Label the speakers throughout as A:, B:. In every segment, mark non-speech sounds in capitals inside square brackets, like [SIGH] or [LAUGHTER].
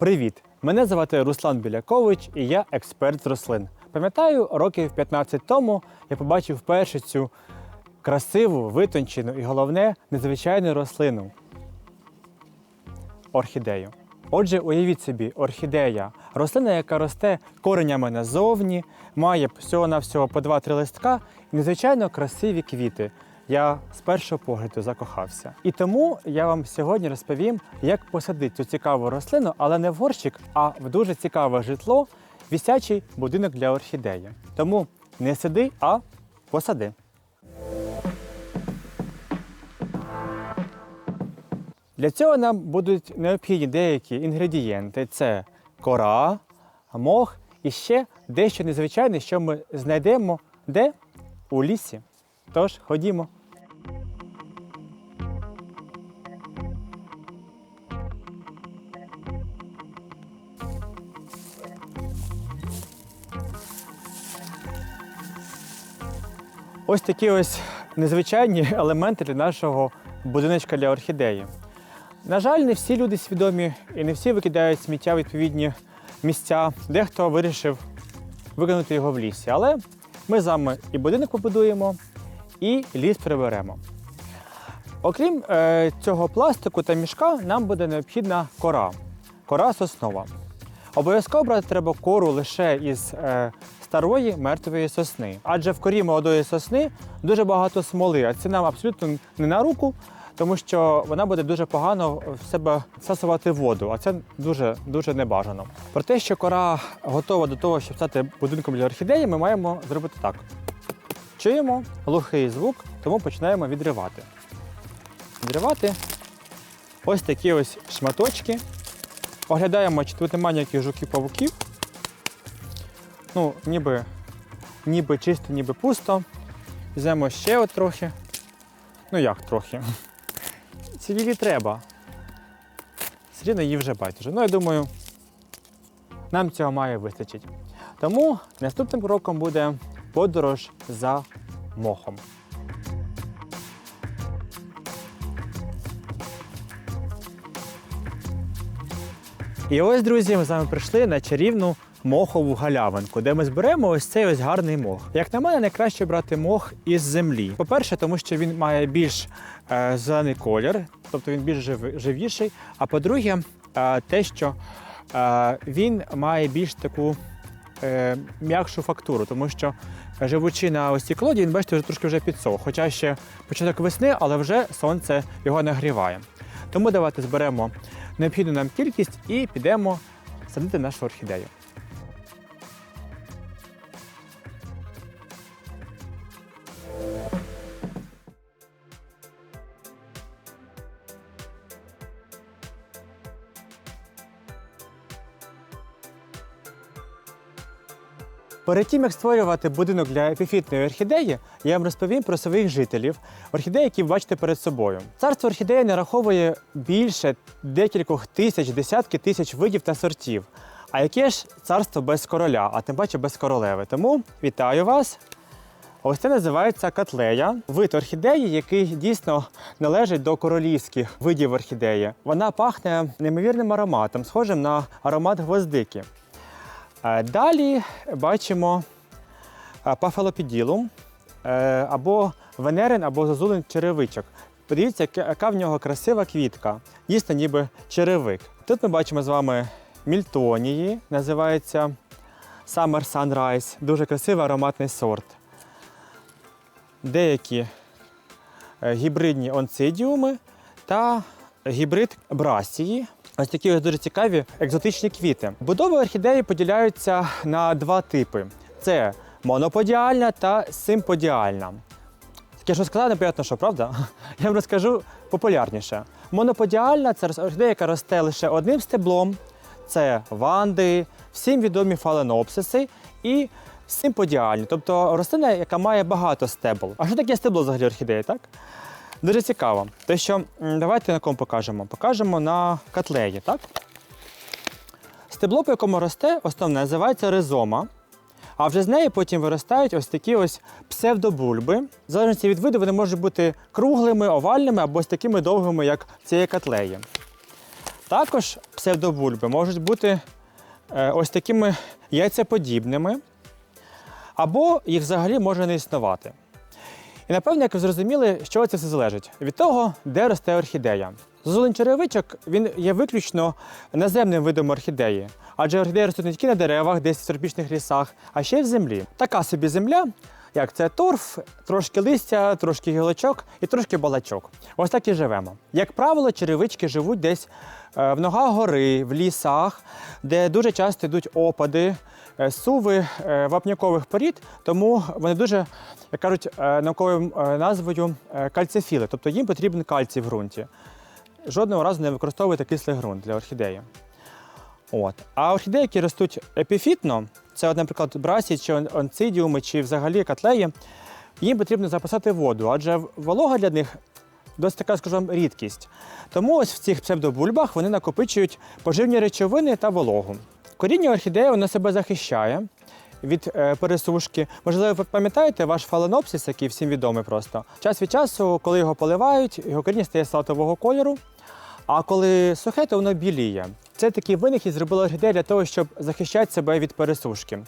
A: Привіт! Мене звати Руслан Білякович і я експерт з рослин. Пам'ятаю, років 15 тому я побачив вперше цю красиву, витончену і головне незвичайну рослину орхідею. Отже, уявіть собі, орхідея рослина, яка росте коренями назовні, має всього-навсього по 2-3 листка і надзвичайно красиві квіти. Я з першого погляду закохався. І тому я вам сьогодні розповім, як посадити цю цікаву рослину, але не в горщик, а в дуже цікаве житло, вісячий будинок для орхідеї. Тому не сиди, а посади. Для цього нам будуть необхідні деякі інгредієнти: це кора, мох і ще дещо незвичайне, що ми знайдемо де? У лісі. Тож ходімо. Ось такі ось незвичайні [LAUGHS] елементи для нашого будиночка для орхідеї. На жаль, не всі люди свідомі і не всі викидають сміття в відповідні місця. Дехто вирішив викинути його в лісі. Але ми з вами і будинок побудуємо, і ліс приберемо. Окрім е, цього пластику та мішка, нам буде необхідна кора. Кора соснова. Обов'язково брати треба кору лише із е, старої мертвої сосни. Адже в корі молодої сосни дуже багато смоли, а це нам абсолютно не на руку, тому що вона буде дуже погано в себе всасувати воду, а це дуже дуже небажано. Про те, що кора готова до того, щоб стати будинком для орхідеї, ми маємо зробити так. Чуємо глухий звук, тому починаємо відривати. Відривати ось такі ось шматочки. Оглядаємо, чи тут немає ніяких жуків-павуків. Ну, ніби, ніби чисто, ніби пусто. Візьмемо ще от трохи. Ну як трохи. Цілі треба. Все рівно її вже байдуже. Ну, я думаю, нам цього має вистачити. Тому наступним кроком буде подорож за мохом. І ось, друзі, ми з вами прийшли на чарівну мохову галявинку, де ми зберемо ось цей ось гарний мох. Як на мене, найкраще брати мох із землі. По-перше, тому що він має більш е, зелений колір, тобто він більш жив, живіший. А по-друге, е, те, що е, він має більш таку е, м'якшу фактуру, тому що живучи на ось цій колоді, він бачите, вже трошки вже підсох. Хоча ще початок весни, але вже сонце його нагріває. Тому давайте зберемо необхідну нам кількість і підемо садити нашу орхідею. Перед тим, як створювати будинок для епіфітної орхідеї, я вам розповім про своїх жителів, орхідеї, які ви бачите перед собою. Царство орхідеї нараховує більше декількох тисяч, десятки тисяч видів та сортів. А яке ж царство без короля, а тим паче без королеви. Тому вітаю вас! Ось це називається котлея, вид орхідеї, який дійсно належить до королівських видів орхідеї. Вона пахне неймовірним ароматом, схожим на аромат гвоздики. Е, Далі бачимо е, пафалопіділум е, або венерин, або зозулин черевичок. Подивіться, яка- в нього красива квітка, дійсно ніби черевик. Тут ми бачимо з вами мільтонії, називається Summer Sunrise, дуже красивий ароматний сорт. Деякі гібридні онцидіуми та гібрид брасії. Ось такі дуже цікаві екзотичні квіти. Будови орхідеї поділяються на два типи: це моноподіальна та симподіальна. Таке що сказати, непонятно, що правда? [LAUGHS] Я вам розкажу популярніше. Моноподіальна це орхідея, яка росте лише одним стеблом. Це ванди, всім відомі фаленопсиси і симподіальні, тобто рослина, яка має багато стебл. А що таке стебло взагалі орхідеї, так? Дуже цікаво. Те, що давайте на кому покажемо. Покажемо на котлеї, так? Стебло, по якому росте, основне називається ризома. А вже з неї потім виростають ось такі ось псевдобульби. В залежності від виду вони можуть бути круглими, овальними або ось такими довгими, як цієї котлеї. Також псевдобульби можуть бути е, ось такими яйцеподібними, або їх взагалі може не існувати. І напевно, як ви зрозуміли, що це все залежить від того, де росте орхідея. Золень черевичок він є виключно наземним видом орхідеї, адже орхідеї ростуть не тільки на деревах, десь в тропічних лісах, а ще й в землі. Така собі земля, як це торф, трошки листя, трошки гілочок і трошки балачок. Ось так і живемо. Як правило, черевички живуть десь е, в ногах гори, в лісах, де дуже часто йдуть опади, суви е, вапнякових порід, тому вони дуже, як кажуть, е, науковою е, назвою е, кальцифіли, тобто їм потрібен кальцій в ґрунті. Жодного разу не використовуйте кислий ґрунт для орхідеї. От. А орхідеї, які ростуть епіфітно, це, наприклад, брасі чи онцидіуми, чи взагалі котлеї, їм потрібно запасати воду, адже волога для них досить така, скажу вам, рідкість. Тому ось в цих псевдобульбах вони накопичують поживні речовини та вологу. Коріння орхідеї воно себе захищає від е, пересушки. Можливо, ви пам'ятаєте ваш фаленопсис, який всім відомий просто. Час від часу, коли його поливають, його коріння стає салатового кольору, а коли сухе, то воно біліє. Це такий винахід зробила орхідея для того, щоб захищати себе від пересушки.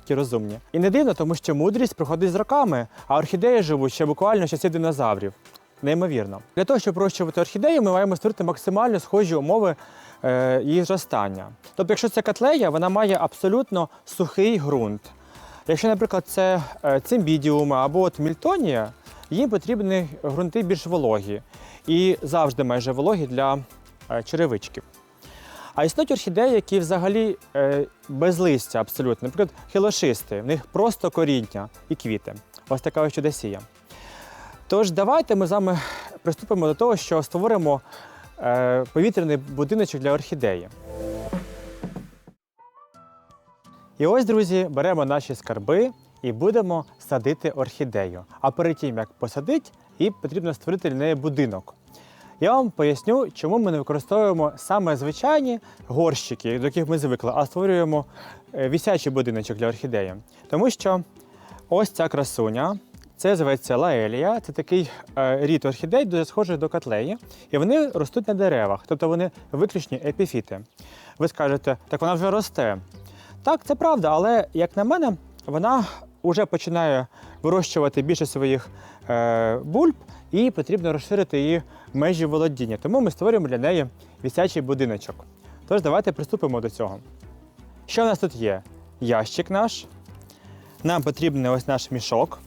A: Такі розумні. І не дивно, тому що мудрість приходить з роками, а орхідеї живуть ще буквально часів динозаврів. Неймовірно. Для того, щоб вирощувати орхідеї, ми маємо створити максимально схожі умови її зростання. Тобто, якщо це котлея, вона має абсолютно сухий ґрунт. Якщо, наприклад, це е, цимбідіуми або от мільтонія, їм потрібні ґрунти більш вологі і завжди майже вологі для е, черевичків. А існують орхідеї, які взагалі е, без листя абсолютно. Наприклад, хілошисти, в них просто коріння і квіти. Ось така ось чудосія. Тож давайте ми з вами приступимо до того, що створимо е, повітряний будиночок для орхідеї. І ось, друзі, беремо наші скарби і будемо садити орхідею. А перед тим, як посадити, їй потрібно створити для неї будинок. Я вам поясню, чому ми не використовуємо саме звичайні горщики, до яких ми звикли, а створюємо е, вісячий будиночок для орхідеї. Тому що ось ця красуня, це зветься лаелія, це такий е, рід орхідей, дуже схожий до котлеї, і вони ростуть на деревах, тобто вони виключні епіфіти. Ви скажете, так вона вже росте. Так, це правда, але як на мене, вона вже починає вирощувати більше своїх е, бульб, і потрібно розширити її межі володіння. Тому ми створюємо для неї вісячий будиночок. Тож давайте приступимо до цього. Що в нас тут є? Ящик наш. Нам потрібен ось наш мішок.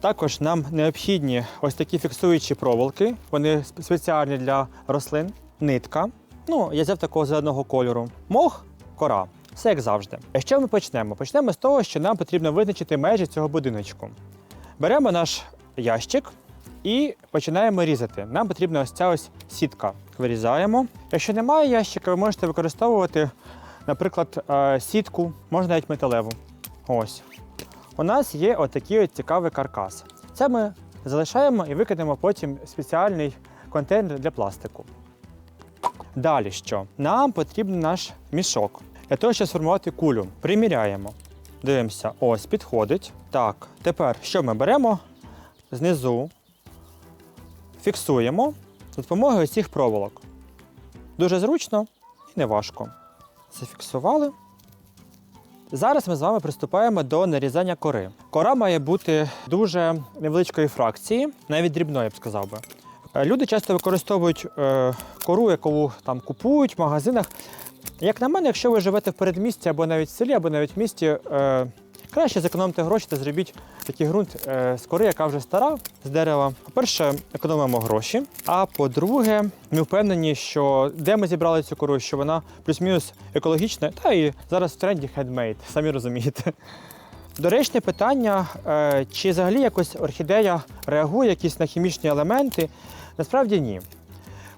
A: Також нам необхідні ось такі фіксуючі проволоки. Вони спеціальні для рослин. Нитка. Ну, я взяв такого зеленого кольору. Мох, кора. Все як завжди. А що ми почнемо? Почнемо з того, що нам потрібно визначити межі цього будиночку. Беремо наш ящик і починаємо різати. Нам потрібна ось ця ось сітка. Вирізаємо. Якщо немає ящика, ви можете використовувати, наприклад, е, сітку, можна навіть металеву. Ось. У нас є отакий от цікавий каркас. Це ми залишаємо і викинемо потім спеціальний контейнер для пластику. Далі що? Нам потрібен наш мішок. Для того, щоб сформувати кулю, приміряємо. Дивимося, ось підходить. Так, тепер що ми беремо? Знизу фіксуємо за допомогою цих проволок. Дуже зручно і не важко. Зафіксували. Зараз ми з вами приступаємо до нарізання кори. Кора має бути дуже невеличкої фракції, навіть дрібної, я б сказав би. Е, Люди часто використовують е, кору, яку там купують в магазинах. Як на мене, якщо ви живете в передмісті або навіть в селі, або навіть в місті, е, краще зекономте гроші та зробіть такий ґрунт е, з кори, яка вже стара з дерева. По-перше, економимо гроші. А по-друге, ми впевнені, що де ми зібрали цю кору, що вона плюс-мінус екологічна, та і зараз в тренді хендмейд, самі розумієте. Доречне питання, е, чи взагалі якось орхідея реагує якісь на хімічні елементи? Насправді ні.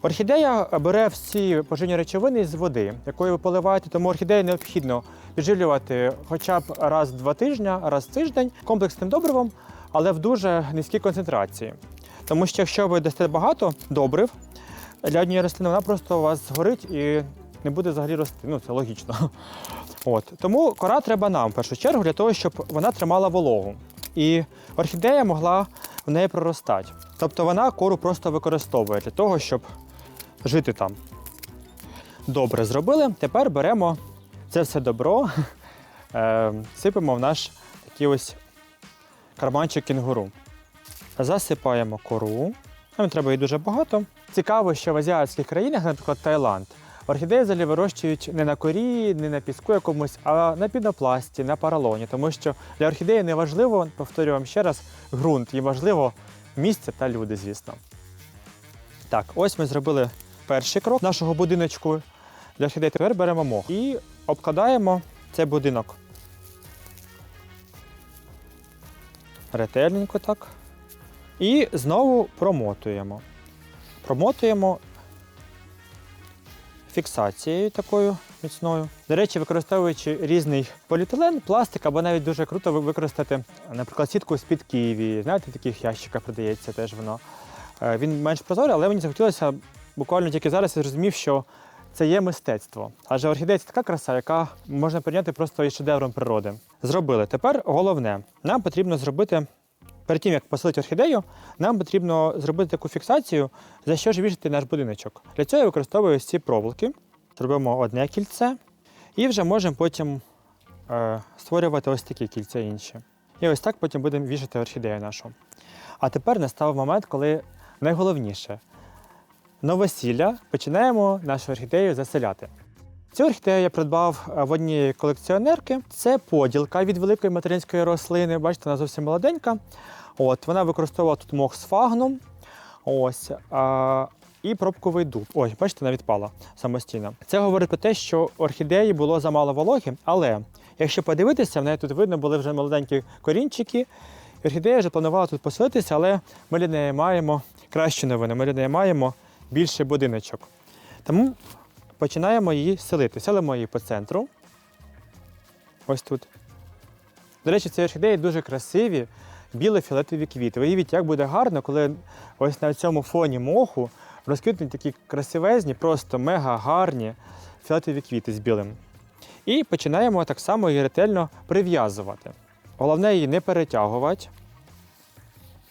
A: Орхідея бере всі поживні речовини з води, якою ви поливаєте, тому орхідею необхідно підживлювати хоча б раз в два тижні, раз в тиждень комплексним добривом, але в дуже низькій концентрації. Тому що якщо ви дасте багато добрив для однієї рослини, вона просто у вас згорить і не буде взагалі рости. Ну, це логічно. [LAUGHS] От. Тому кора треба нам в першу чергу для того, щоб вона тримала вологу. І орхідея могла в неї проростати. Тобто вона кору просто використовує для того, щоб жити там. Добре, зробили. Тепер беремо це все добро, [LAUGHS] е, сипемо в наш такий ось карманчик кінгуру. Засипаємо кору. Нам треба її дуже багато. Цікаво, що в азіатських країнах, наприклад, Таїланд, орхідеї взагалі вирощують не на корі, не на піску якомусь, а на пінопласті, на паралоні. Тому що для орхідеї не важливо, повторюю вам ще раз, ґрунт, їм важливо місце та люди, звісно. Так, ось ми зробили перший крок нашого будиночку для орхідей. Тепер беремо мох і обкладаємо цей будинок. Ретельненько так. І знову промотуємо. Промотуємо фіксацією такою міцною. До речі, використовуючи різний поліетилен, пластик, або навіть дуже круто використати, наприклад, сітку з-під Києві. Знаєте, в таких ящиках продається теж воно. Е, Він менш прозорий, але мені захотілося буквально тільки зараз я зрозумів, що це є мистецтво. Адже орхідея це така краса, яка можна прийняти просто із шедевром природи. Зробили. Тепер головне, нам потрібно зробити. Перед тим, як посилити орхідею, нам потрібно зробити таку фіксацію, за що ж вішати наш будиночок. Для цього я використовую ці проволоки. Зробимо одне кільце і вже можемо потім е, створювати ось такі кільця інші. І ось так потім будемо вішати орхідею нашу. А тепер настав момент, коли найголовніше новосілля починаємо нашу орхідею заселяти. Цю орхідею я придбав е, в однієї колекціонерки. Це поділка від великої материнської рослини. Бачите, вона зовсім молоденька. От, вона використовувала тут мох з фагном. Ось. А, і пробковий дуб. Ой, бачите, вона відпала самостійно. Це говорить про те, що орхідеї було замало вологи, але якщо подивитися, в неї тут видно були вже молоденькі корінчики. Орхідея вже планувала тут поселитися, але ми для неї маємо кращі новини. Ми для неї маємо більший будиночок. Тому починаємо її селити. Селимо її по центру. Ось тут. До речі, ці орхідеї дуже красиві, біло-фіолетові квіти. Уявіть, як буде гарно, коли ось на цьому фоні моху розквітнуть такі красивезні, просто мега гарні фіолетові квіти з білим. І починаємо так само її ретельно прив'язувати. Головне її не перетягувати,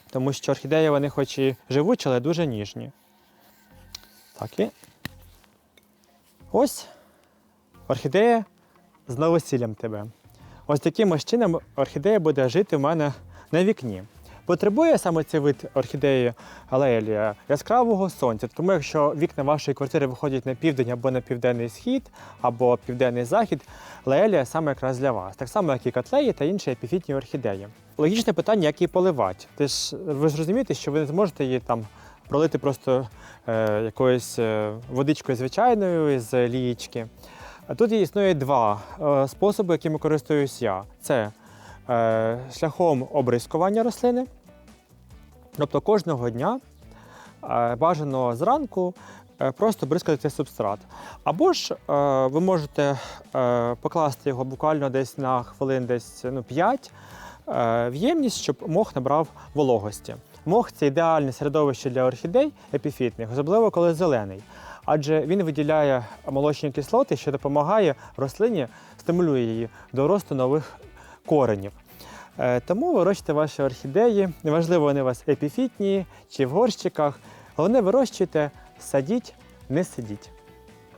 A: тому що орхідеї вони хоч і живучі, але дуже ніжні. Так і. Ось орхідея з новосіллям тебе. Ось таким ось чином орхідея буде жити в мене на вікні. Потребує саме цей вид орхідеї алеелія яскравого сонця. Тому якщо вікна вашої квартири виходять на південь або на південний схід, або південний захід, лаелія саме якраз для вас. Так само, як і котлеї та інші епіфітні орхідеї. Логічне питання, як її поливати. Ти ж ви ж розумієте, що ви не зможете її там пролити просто е, якоюсь е, водичкою звичайною з лієчки. Тут існує два е, способи, якими користуюсь я. Це е, шляхом обрискування рослини. Тобто кожного дня е, бажано зранку е, просто бризкати субстрат. Або ж е, ви можете е, покласти його буквально десь на хвилин десь ну, 5 е, в ємність, щоб мох набрав вологості. Мох це ідеальне середовище для орхідей епіфітних, особливо коли зелений. Адже він виділяє молочні кислоти, що допомагає рослині, стимулює її до росту нових коренів. Е, Тому вирощуйте ваші орхідеї. Неважливо, вони у вас епіфітні чи в горщиках. Головне, вирощуйте, садіть, не сидіть.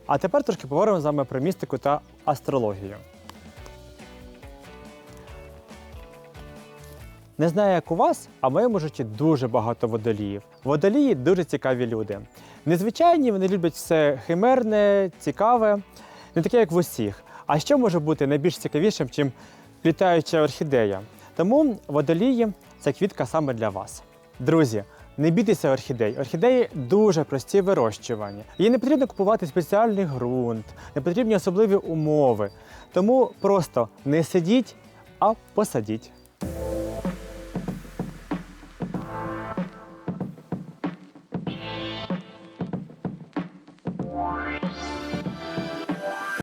A: А тепер трошки поговоримо з вами про містику та астрологію. Не знаю, як у вас, а в моєму житті дуже багато водоліїв. Водолії дуже цікаві люди. Незвичайні, вони люблять все химерне, цікаве, не таке, як в усіх. А що може бути найбільш цікавішим, чим літаюча орхідея? Тому водолії це квітка саме для вас. Друзі, не бійтеся орхідей. Орхідеї дуже прості в вирощуванні. Їй не потрібно купувати спеціальний ґрунт, не потрібні особливі умови. Тому просто не сидіть, а посадіть.